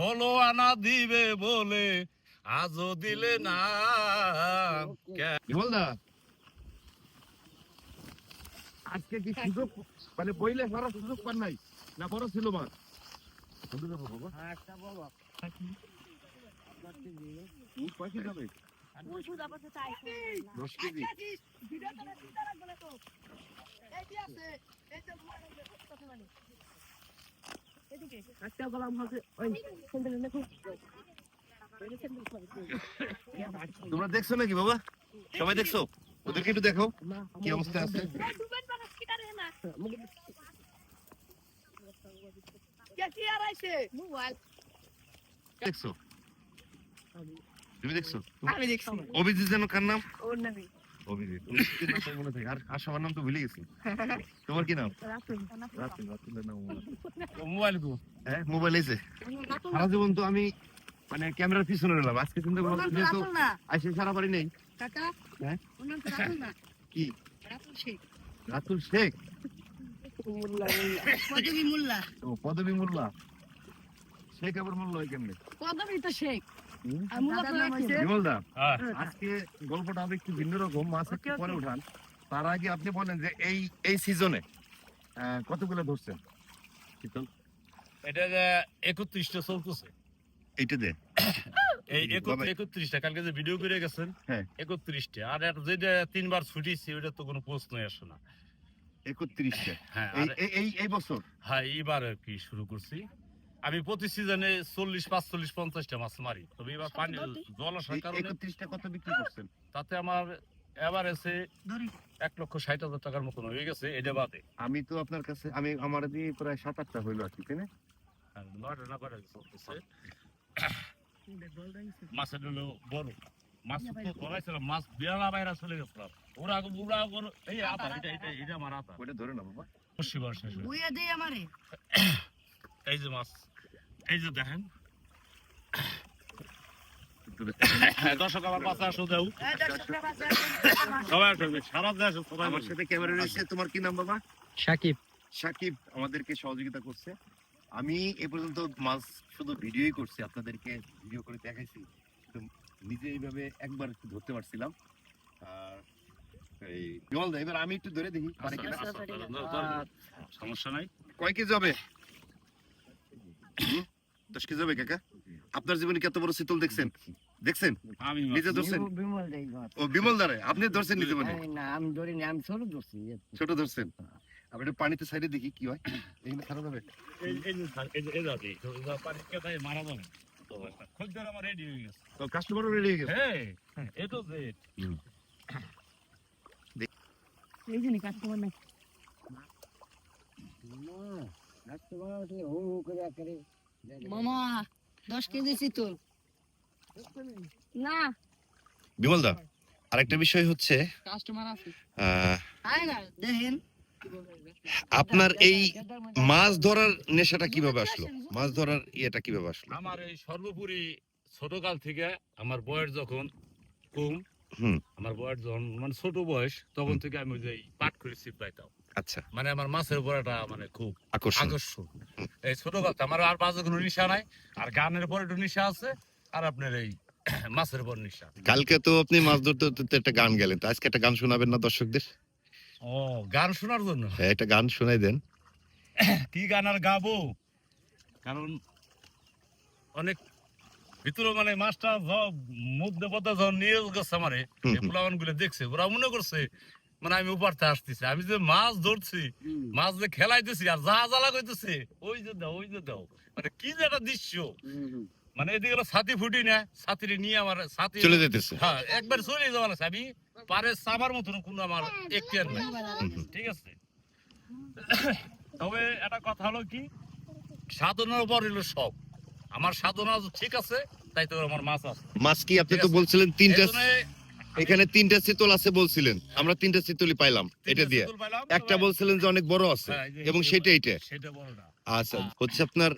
হলো আনা দিবে বলে, আজও দিলে না বিমলদা। আজকে কি সুযোগ মানে বইলে সারা সুযোগ পান নাই? না বড় ছিল পয়সা তোমরা দেখছ নাকি বাবা? সবাই দেখছ? ওদেরকে একটু দেখো কি অবস্থা আছে? দেখছ? তুমি দেখছ। অভিজিৎ যেন কার নাম? ওর নামই। অভিজিৎ। মনে থাকে আর আর সবার নাম তো ভুলে গেছি। তোমার কি নাম? রাতুল রাতুলের নাম মোবাইল হ্যাঁ মোবাইল এসে সারা জীবন তো আমি মানে ক্যামেরার পিছনে রইলাম। আজকে যেহেতু না। সারা বাড়ি নেই। কাকা হ্যাঁ? ওর নাম তো রাতুল না। কি? রাতুল শেখ। রাতুল শেখ? পদবী মোল্লা। ও পদবী মোল্লা। শেখ আবার মোল্লা কেমনে? পদবী তো শেখ। বিমলদা। হ্যাঁ। আজকে গল্পটা হবে একটু ভিন্ন রকম। মাছ একটু. পরে উঠান। তার আগে আপনি বলেন যে এই এই সিজনে কতগুলো ধরছেন? শীতল। এটা যে একত্রিশটা চলতেছে। এইটা দে। এই একত্রিশটা কালকে যে ভিডিও করে গেছেন হ্যাঁ। একত্রিশটা। আর যেটা তিনবার ছুটিছি ওটা তো কোনো প্রশ্নই আসে না। একত্রিশটা। হ্যাঁ এই এই বছর? হ্যাঁ এইবার আর কি শুরু করছি। আমি প্রতি সিজনে চল্লিশ পাঁচচল্লিশ পঞ্চাশটা মাছ মারি। তবে এবার পানি কারণে একত্রিশটা কত বিক্রি করছেন? তাতে আমার এবার এসে এক লক্ষ ষাট হাজার টাকার মতন হয়ে গেছে এটা বাদে। আমি তো আপনার কাছে আমি আমার দিয়ে প্রায় সাত আটটা হইল আর কি তাই না? নয়টা না করে চলতেছে মাছের হলো বড়। মাছ তো মাছ বাইরা চলে গেছিলাম ওরা ওরা- এই আতা এটা এটা এটা আমার আতা ওইটা ধরে না বাবা। বুইয়া আমারে। এই যে মাছ। এই যে দেখেন। দর্শক আমার পাশে আসো দেও এই সবাই আসবে সারা দেশ সবাই আমার সাথে ক্যামেরা রয়েছে। তোমার কি নাম বাবা? সাকিব। সাকিব আমাদেরকে সহযোগিতা করছে। আমি এ পর্যন্ত মাছ শুধু ভিডিওই করছি আপনাদেরকে ভিডিও করে দেখাইছি। কিন্তু নিজে এইভাবে একবার একটু ধরতে পারছিলাম। আর এই দা, এবার আমি একটু ধরে দেখি। পারে কিনা। আচ্ছা, আচ্ছা, ধর। সমস্যা নাই। কয় কেজি হবে? দশ কেজি হবে কাকা? আপনার জীবনে কত বড় শীতল দেখছেন? দেখছেন? নিজে ধরছেন। ও বিমল দারে। আপনি ধরছেন নিজে মানে? এই না আমি আমি ছোট ধরছি ছোট ধরছেন? আপনি একটু পানিতে সাইডে দেখি কি হয়। এখানে খারাপ হবে যাবে মারা যাবে খোঁজদার আমার রেডি হয়ে গেছে। তো কাস্টমার রেডি হয়ে গেছে? হ্যাঁ এই তো এই যে কাস্টমার নাই মামা দশ কেজি চিতল। না। বিমল দা আরেকটা বিষয় হচ্ছে কাস্টমার আছে। দেখেন। আপনার এই মাছ ধরার নেশাটা কীভাবে আসলো? মাছ ধরার ইয়েটা কীভাবে আসলো? আমার এই সর্বোপরি ছোটকাল থেকে আমার বয়স যখন কম হুম। আমার বয়স যখন মানে ছোট বয়স তখন থেকে আমি ওই পাট করে ছিপ পাইতাম আচ্ছা। মানে আমার মাছের উপর একটা মানে খুব আকর্ষণ। আকর্ষণ। এই ছোটকাল থেকে আমার আর বাজে কোনো নেশা নাই। আর গানের পর একটু নেশা আছে আর আপনার এই মাছের উপর নেশা। কালকে তো আপনি মাছ ধরতে ধরতে একটা গান গেলেন তো আজকে একটা গান শোনাবেন না দর্শকদের? ও গান শোনার জন্য? হ্যাঁ একটা গান শোনাই দেন। কি গান আর গাবো? কারণ অনেক ভিতরে মানে মাছটা সব মধ্যে পথে যখন নিয়ে গেছে আমারে এই। পোলাবানগুলো দেখছে ওরা মনে করছে মানে আমি উপারতে আসতেছি। আমি যে মাছ ধরছি মাছ যে খেলাইতেছি আর যা জ্বালা কইতেছে ওই যে দাও ওই যে দাও। মানে কি যে একটা দৃশ্য। মানে এদিকে ছাতি ফুটি না ছাতিরে নিয়ে আমার ছাতি চলে যেতেছে হ্যাঁ একবার চলে যাওয়া লাগছে। আমি পারে সাবার মতন কোনো আমার এখতিয়ার নাই। ঠিক আছে? তবে একটা কথা হলো কি সাধনার উপর হলো সব আমার সাধনা ঠিক আছে তাই তো আমার মাছ আছে। মাছ কি আপনি তো বলছিলেন তিনটা এখানে তিনটা শীতল আছে বলছিলেন। আমরা তিনটা শীতলই পাইলাম এটা দিয়ে। একটা বলছিলেন যে অনেক বড় আছে হ্যাঁ, এবং সেটা বড়টা আচ্ছা। হচ্ছে আপনার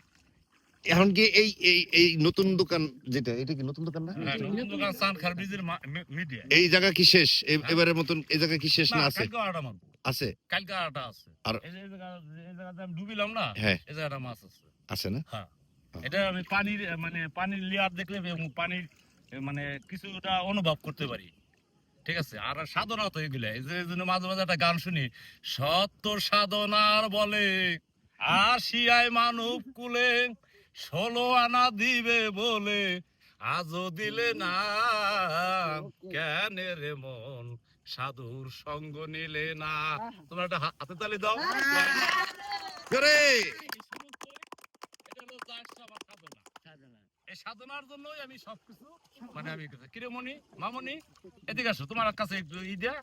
এখন কি এই এই এই নতুন দোকান যেটা এটা কি নতুন দোকান না? হ্যাঁ, এই জায়গা কি শেষ? হ্যাঁ। এবারের মতন এই জায়গা কি শেষ না আছে? আছে? কালকে আটা আছে। আর- এই যে জায়গা এই জায়গাতে আমি ডুবিলাম না হ্যাঁ। এই জায়গাটা মাছ আছে। আছে না? হ্যাঁ। এটা আমি পানির মানে পানির লেয়ার দেখলে পানির মানে কিছুটা অনুভব করতে পারি। ঠিক আছে? আর সাধনা তো এগুলো। এই যে জন্য মাঝে মাঝে একটা গান শুনি সত্য সাধনার বলে আসিয়ায় মানব কুলে ষোলো আনা দিবে বলে আজও দিলে না কেন রে মন? সাধুর সঙ্গ নিলে না। তোমরা একটা হাতে তালি দাও জোরে এটা হলো যার সবার সাধনা। এই সাধনার জন্যই আমি সবকিছু মানে আমি কিরে মনি মামনি এদিকে আসো তোমার কাছে একটু ই দেয়া।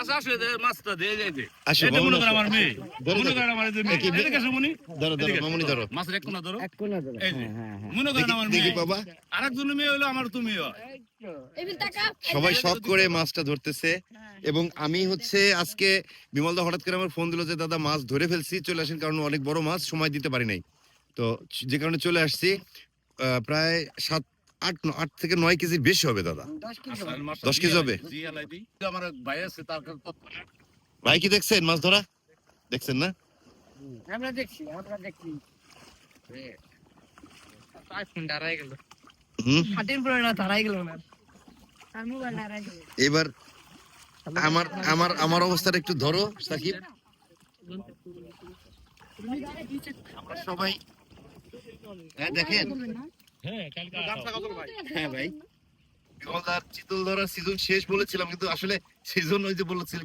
আসো আসো মাছটা দিয়ে যাই দে এটা মনে করো আমার মেয়ে মনে করো আমার যে মেয়ে। এদিকে আসো মনি ধরো ধরো এদিকে ধরো। মাছের এক কোনা ধরো। এক কোনা ধরে। এই যে। হ্যাঁ হ্যাঁ হ্যাঁ। মনে করেন আমার মেয়ে। বাবা। আরেকজন মেয়ে হলো আমার তুমি এই তো। এবার টাকা সবাই শখ করে মাছটা ধরতেছে এবং আমি হচ্ছে আজকে বিমলদা হঠাৎ করে আমার ফোন দিল যে দাদা মাছ ধরে ফেলছি চলে আসেন কারণ অনেক বড় মাছ সময় দিতে পারি নাই। তো যে কারণে চলে আসছি। প্রায় সাত আট আট থেকে নয় কেজির বেশি হবে দাদা। দশ কেজি হবে। কেজি ভাই আছে তার কাছে তো- ভাই কি দেখছেন? মাছ ধরা? দেখছেন না? আমরা দেখছি আমরা দেখছি। আইফোনটা হারাই গেল। হুম? হাতের পুরো না হারাই গেল না। আর মোবাইল হারাই গেল। এবার আমার আমার আমার অবস্থাটা একটু ধরো সাকিব। আমরা সবাই হ্যাঁ দেখেন। হ্যাঁ। হ্যাঁ ভাই। বিমলদার চিতল ধরার সিজন শেষ বলেছিলাম কিন্তু আসলে সিজন ওই যে বলেছিল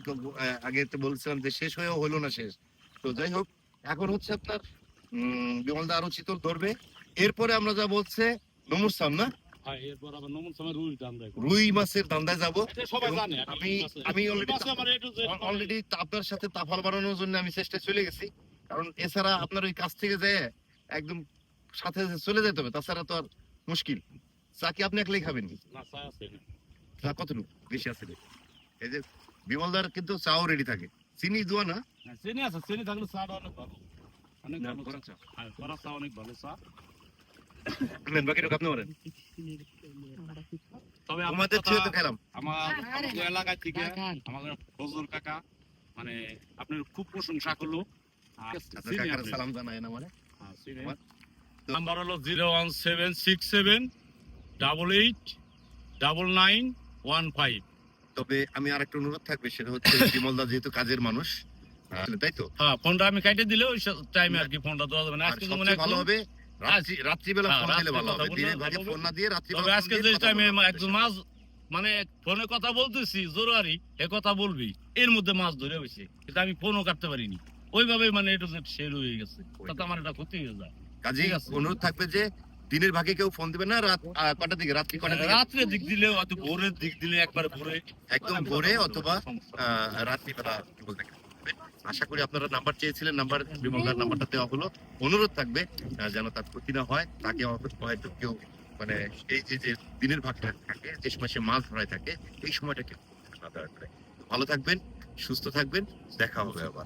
আগে বলেছিলাম যে শেষ হয়েও হলো না শেষ। তো যাই হোক এখন হচ্ছে আপনার বিমলদা আরও চিতল ধরবে। এরপরে আমরা যা বলছে নমস্তাম না? হ্যাঁ, রুই মাছের দান্দায় যাব। আমি- আমি অলরেডি আপনার সাথে তাফাল বানানোর জন্য আমি চেষ্টা চলে গেছি। কারণ এছাড়া আপনার ওই কাছ থেকে যে একদম সাথে চলে যেতে হবে তাছাড়া তো আর মুশকিল। চা কি আপনি একলাই খাবেন? কি চা কতটুকু? বেশি আছে এই যে বিমলদার কিন্তু চাও রেডি থাকে। চিনি দোয়া না? হ্যাঁ, চিনি আছে, চিনি থাকলে অনেক ভালো। অনেক না, ভালো চা। হ্যাঁ, করা চা অনেক ভালো চা। নেন বাকিটা আপনি বলেন। তবে আমাদের কথা- তো খেলাম। আমার আরে। থেকে আমাদের ফজল কাকা মানে আপনার খুব প্রশংসা করল। আপনি। সালাম জানায় না মানে? হ্যাঁ, নাম্বার হলো zero one seven six seven double eight double nine one five তবে আমি আরেকটা অনুরোধ থাকবে সেটা হচ্ছে বিমলদা যেহেতু কাজের মানুষ তাই তো? হ্যাঁ ফোনটা আমি কাটে দিলে ওই টাইমে আর কি ফোনটা দেওয়া যাবে না। আজকে সবচেয়ে ভালো হবে রাত্রিবেলা হ্যাঁ, ফোন দিলে ভালো হবে বললে ভাগে ফোন না দিয়ে রাত্রিবেলা তবে আজকে যে টাইমে একজন মাছ মানে ফোনে কথা বলতেছি জরুরি এ কথা বলবি এর মধ্যে মাছ ধরে হয়েছে কিন্তু আমি ফোনও কাটতে পারিনি। ওইভাবে মানে এটা শের হয়ে গেছে। তাতে আমার এটা ক্ষতি হয়ে যায়। কাজেই অনুরোধ থাকবে যে দিনের ভাগে কেউ ফোন দিবে না রাত কটার দিকে রাত্রি কটার দিকে? রাত্রে দিক দিলে হয়তো ভোরের দিক দিলে একবার ভোরে। একদম ভোরে অথবা আহ, রাত্রিবেলা কি বলতে আশা করি আপনারা নাম্বার চেয়েছিলেন নাম্বার বিমলদার নাম্বারটা দেওয়া হলো। অনুরোধ থাকবে যেন তার ক্ষতি না হয় তাকে হয়তো- কেউ মানে এই যে যে দিনের ভাগটা থাকে যে মাসে মাছ ধরায় থাকে এই সময়টা কেউ। ভালো থাকবেন সুস্থ থাকবেন দেখা হবে আবার।